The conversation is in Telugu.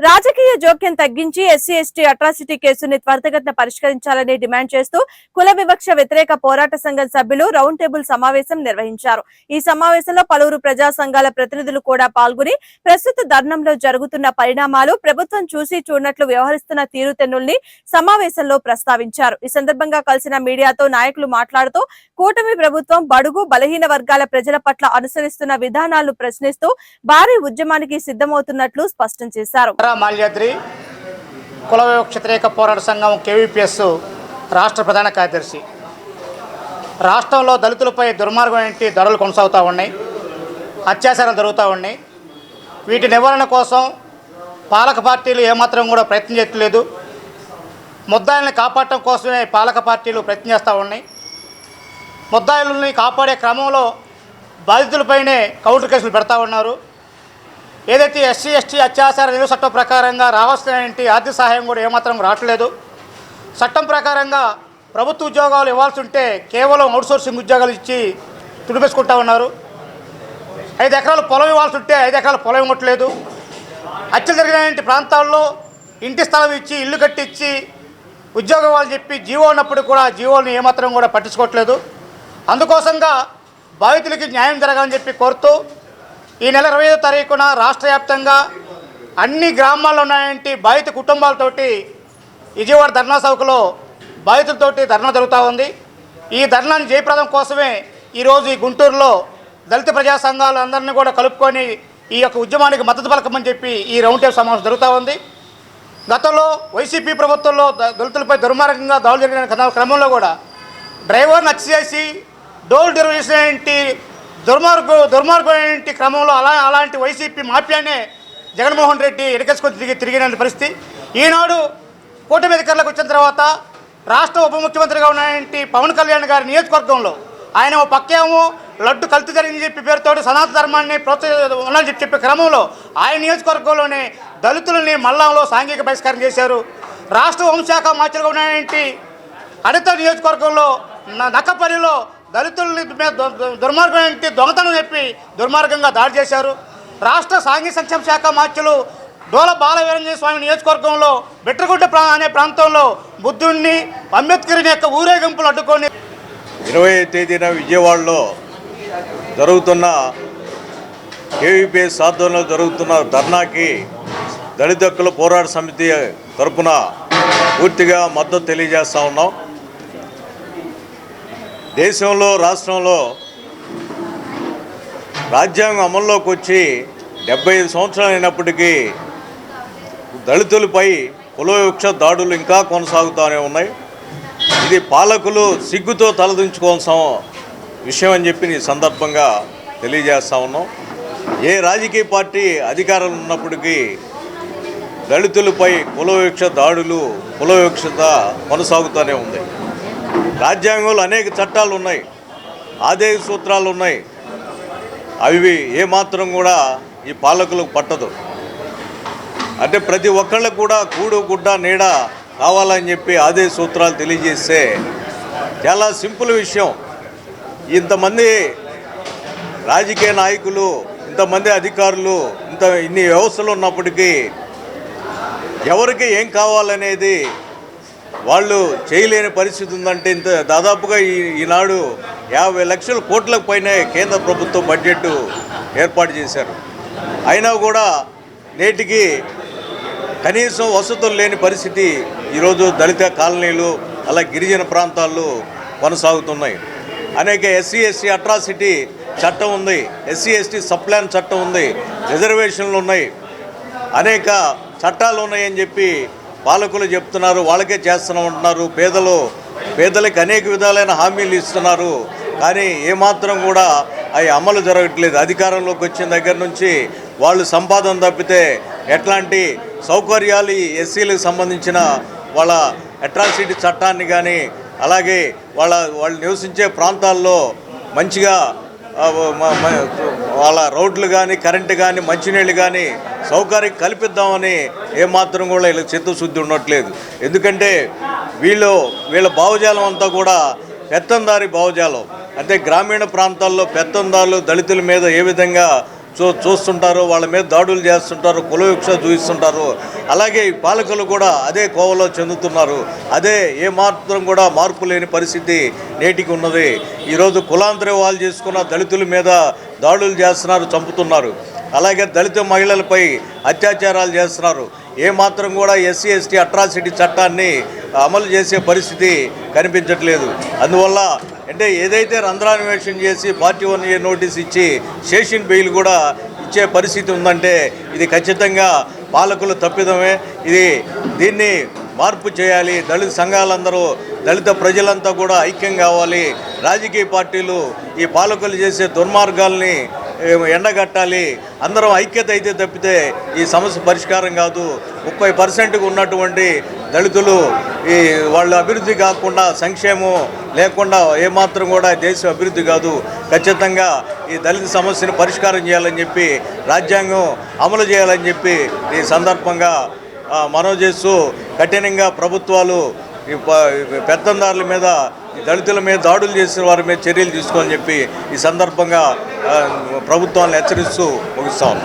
राजकीय రాజకీయ జోక్యం తగ్గించి ఎస్సీ ఎస్టీ అట్రాసిటీ కేసుని త్వరితగతిన పరిష్కరించాలని డిమాండ్ చేస్తూ కుల వివక్ష వ్యతిరేక పోరాట సంఘం సభ్యులు రౌండ్ టేబుల్ సమావేశం నిర్వహించారు. ఈ సమావేశంలో పలువురు ప్రజా సంఘాల ప్రతినిధులు కూడా పాల్గొని ప్రస్తుత ధర్నంలో జరుగుతున్న పరిణామాలు ప్రభుత్వం చూసి చూడనట్లు వ్యవహరిస్తున్న తీరుతెన్నుల్ని సమావేశంలో ప్రస్తావించారు. ఈ సందర్భంగా కలిసిన మీడియాతో నాయకులు మాట్లాడుతూ కూటమి ప్రభుత్వం బడుగు బలహీన వర్గాల ప్రజల పట్ల అనుసరిస్తున్న విధానాలను ప్రశ్నిస్తూ భారీ ఉద్యమానికి సిద్ధమవుతున్నట్లు స్పష్టం చేశారు. రా కుల వివక్ష పోరాట సంఘం కేవీపీఎస్ రాష్ట్ర ప్రధాన కార్యదర్శి. రాష్ట్రంలో దళితులపై దుర్మార్గం ఏంటి? దాడులు కొనసాగుతూ ఉన్నాయి. అత్యాచారాలు జరుగుతూ ఉన్నాయి. వీటి నివారణ కోసం పాలక పార్టీలు ఏమాత్రం కూడా ప్రయత్నం చేయట్లేదు. ముద్దాయిల్ని కాపాడటం కోసమే పాలక పార్టీలు ప్రయత్నం చేస్తూ ఉన్నాయి. ముద్దాయిల్ని కాపాడే క్రమంలో బాధితులపైనే కౌంటర్ కేసులు పెడతా ఉన్నారు. ఏదైతే ఎస్సీ ఎస్టీ అత్యాచార నిలువ చట్టం ప్రకారంగా రావాల్సిన ఆర్థిక సహాయం కూడా ఏమాత్రం రావట్లేదు. చట్టం ప్రకారంగా ప్రభుత్వ ఉద్యోగాలు ఇవ్వాల్సి ఉంటే కేవలం అవుట్సోర్సింగ్ ఉద్యోగాలు ఇచ్చి తుడిపేసుకుంటా ఉన్నారు. ఐదు ఎకరాలు పొలం ఇవ్వాల్సి ఉంటే ఐదు ఎకరాలు పొలం ఇవ్వట్లేదు. హత్యలు జరిగినటువంటి ప్రాంతాల్లో ఇంటి స్థలం ఇచ్చి ఇల్లు కట్టించి ఉద్యోగం వాళ్ళు చెప్పి జీవో ఉన్నప్పుడు కూడా జీవోని ఏమాత్రం కూడా పట్టించుకోవట్లేదు. అందుకోసంగా బాధితులకి న్యాయం జరగాలని చెప్పి కోరుతూ ఈ నెల ఇరవై ఐదో తారీఖున రాష్ట్ర వ్యాప్తంగా అన్ని గ్రామాల్లో ఉన్నాయంటే బాధిత కుటుంబాలతోటి విజయవాడ ధర్నా చౌకలో బాధితులతోటి ధర్నా జరుగుతూ ఉంది. ఈ ధర్నాన్ని జయప్రదం కోసమే ఈరోజు ఈ గుంటూరులో దళిత ప్రజా సంఘాలు అందరినీ కూడా కలుపుకొని ఈ యొక్క ఉద్యమానికి మద్దతు పలకమని చెప్పి ఈ రౌండ్ టేబుల్ సమావేశం జరుగుతూ ఉంది. గతంలో వైసీపీ ప్రభుత్వంలో దళితులపై దుర్మార్గంగా దాడులు జరిగిన క్రమంలో కూడా డ్రైవర్ హత్య చేసి డోర్ డెలివరీ దుర్మార్గు దుర్మార్గం క్రమంలో అలా అలాంటి వైసీపీ మాఫియానే జగన్మోహన్ రెడ్డి ఎడకేసుకొని తిరిగి తిరిగిన పరిస్థితి. ఈనాడు కూటమి అధికారులకు వచ్చిన తర్వాత రాష్ట్ర ఉప ముఖ్యమంత్రిగా ఉన్నటువంటి పవన్ కళ్యాణ్ గారి నియోజకవర్గంలో ఆయన ఓ పక్కేమో లడ్డు కల్తీ జరిగింది చెప్పి పేరుతో సనాతన ధర్మాన్ని ప్రోత్సహించాలని చెప్పి చెప్పే క్రమంలో ఆయన నియోజకవర్గంలోనే దళితులని మల్లంలో సాంఘిక బహిష్కారం చేశారు. రాష్ట్ర హోంశాఖ మార్చులుగా ఉన్నటువంటి అడిత నియోజకవర్గంలో న- నక్కపల్లిలో దళితుల మీద దుర్మార్గం ఏంటి? దొంగతనం చెప్పి దుర్మార్గంగా దాడి చేశారు. రాష్ట్ర సాంఘిక సంక్షేమ శాఖ మార్చులు డోల బాలవీరంజన స్వామి నియోజకవర్గంలో బిట్రగుడ్డ ప్రా అనే ప్రాంతంలో బుద్ధుణ్ణి అంబేద్కర్ని యొక్క ఊరేగింపులు అడ్డుకొని ఇరవై తేదీన విజయవాడలో జరుగుతున్న కేవీపీఎస్ ఆధ్వర్యంలో జరుగుతున్న ధర్నాకి దళిత హక్కుల పోరాట సమితి తరపున పూర్తిగా మద్దతు తెలియజేస్తా ఉన్నాం. దేశంలో రాష్ట్రంలో రాజ్యాంగం అమల్లోకి వచ్చి డెబ్బై ఐదు సంవత్సరాలు అయినప్పటికీ దళితులపై కులవివక్ష దాడులు ఇంకా కొనసాగుతూనే ఉన్నాయి. ఇది పాలకులు సిగ్గుతో తలదించుకోవాల్సిన విషయం అని చెప్పి ఈ సందర్భంగా తెలియజేస్తా ఉన్నాం. ఏ రాజకీయ పార్టీ అధికారంలో ఉన్నప్పటికీ దళితులపై కులవివక్ష దాడులు కులవివక్షత కొనసాగుతూనే ఉంది. రాజ్యాంగంలో అనేక చట్టాలు ఉన్నాయి ఆదేశ సూత్రాలు ఉన్నాయి. అవి ఏమాత్రం కూడా ఈ పాలకులకు పట్టదు. అంటే ప్రతి ఒక్కళ్ళకు కూడా కూడు గుడ్డ నీడ కావాలని చెప్పి ఆదేశ సూత్రాలు తెలియజేస్తే చాలా సింపుల్ విషయం. ఇంతమంది రాజకీయ నాయకులు ఇంతమంది అధికారులు ఇంత ఇన్ని వ్యవస్థలు ఉన్నప్పటికీ ఎవరికి ఏం కావాలనేది వాళ్ళు చేయలేని పరిస్థితి ఉందంటే ఇంత దాదాపుగా ఈ ఈనాడు యాభై లక్షల కోట్లకు పైనే కేంద్ర ప్రభుత్వం బడ్జెట్ ఏర్పాటు చేశారు. అయినా కూడా నేటికి కనీసం వసతులు లేని పరిస్థితి ఈరోజు దళిత కాలనీలు అలా గిరిజన ప్రాంతాల్లో కొనసాగుతున్నాయి. అనేక ఎస్సీ ఎస్టీ అట్రాసిటీ చట్టం ఉంది. ఎస్సీ ఎస్టీ సప్లాన్ చట్టం ఉంది. రిజర్వేషన్లు ఉన్నాయి. అనేక చట్టాలు ఉన్నాయని చెప్పి పాలకులు చెప్తున్నారు వాళ్ళకే చేస్తున్నామంటున్నారు పేదలు పేదలకు అనేక విధాలైన హామీలు ఇస్తున్నారు. కానీ ఏమాత్రం కూడా అవి అమలు జరగట్లేదు. అధికారంలోకి వచ్చిన దగ్గర నుంచి వాళ్ళు సంపాదన తప్పితే ఎట్లాంటి సౌకర్యాలు ఈ ఎస్సీలకు సంబంధించిన వాళ్ళ అట్రాసిటీ చట్టాన్ని కానీ అలాగే వాళ్ళ వాళ్ళు నివసించే ప్రాంతాల్లో మంచిగా వాళ్ళ రోడ్లు కానీ కరెంటు కానీ మంచినీళ్ళు కానీ సౌకర్యం కల్పిద్దామని ఏమాత్రం కూడా వీళ్ళకి చిత్తశుద్ధి ఉండట్లేదు. ఎందుకంటే వీళ్ళు వీళ్ళ భావజాలం అంతా కూడా పెత్తందారి భావజాలం. అంటే గ్రామీణ ప్రాంతాల్లో పెత్తందారులు దళితుల మీద ఏ విధంగా చూ చూస్తుంటారు వాళ్ళ మీద దాడులు చేస్తుంటారు కులవిక్ష చూపిస్తుంటారు అలాగే ఈ పాలకులు కూడా అదే కోవలో చెందుతున్నారు. అదే ఏ మాత్రం కూడా మార్పు లేని పరిస్థితి నేటికి ఉన్నది. ఈరోజు కులాంతర వాళ్ళు చేసుకున్న దళితుల మీద దాడులు చేస్తున్నారు చంపుతున్నారు. అలాగే దళిత మహిళలపై అత్యాచారాలు చేస్తున్నారు. ఏ మాత్రం కూడా ఎస్సీ ఎస్టీ అట్రాసిటీ చట్టాన్ని అమలు చేసే పరిస్థితి కనిపించట్లేదు. అందువల్ల అంటే ఏదైతే రంధ్రాన్వేషణ చేసి పార్టీ వన్ ఇయర్ నోటీస్ ఇచ్చి సేషన్ బెయిల్ కూడా ఇచ్చే పరిస్థితి ఉందంటే ఇది ఖచ్చితంగా పాలకుల తప్పిదమే. ఇది దీన్ని మార్పు చేయాలి. దళిత సంఘాలందరూ దళిత ప్రజలంతా కూడా ఐక్యం కావాలి. రాజకీయ పార్టీలు ఈ పాలకులు చేసే దుర్మార్గాల్ని ఎండగట్టాలి. అందరం ఐక్యత అయితే తప్పితే ఈ సమస్య పరిష్కారం కాదు. ముప్పై పర్సెంట్కి ఉన్నటువంటి దళితులు ఈ వాళ్ళ అభివృద్ధి కాకుండా సంక్షేమం లేకుండా ఏమాత్రం కూడా దేశం అభివృద్ధి కాదు. ఖచ్చితంగా ఈ దళిత సమస్యను పరిష్కారం చేయాలని చెప్పి రాజ్యాంగం అమలు చేయాలని చెప్పి ఈ సందర్భంగా మనవి చేస్తూ కఠినంగా ప్రభుత్వాలు ఈ పెత్తందారుల మీద దళితుల మీద దాడులు చేసిన వారి మీద చర్యలు తీసుకోని చెప్పి ఈ సందర్భంగా ప్రభుత్వాన్ని హెచ్చరిస్తూ ముగిస్తాం.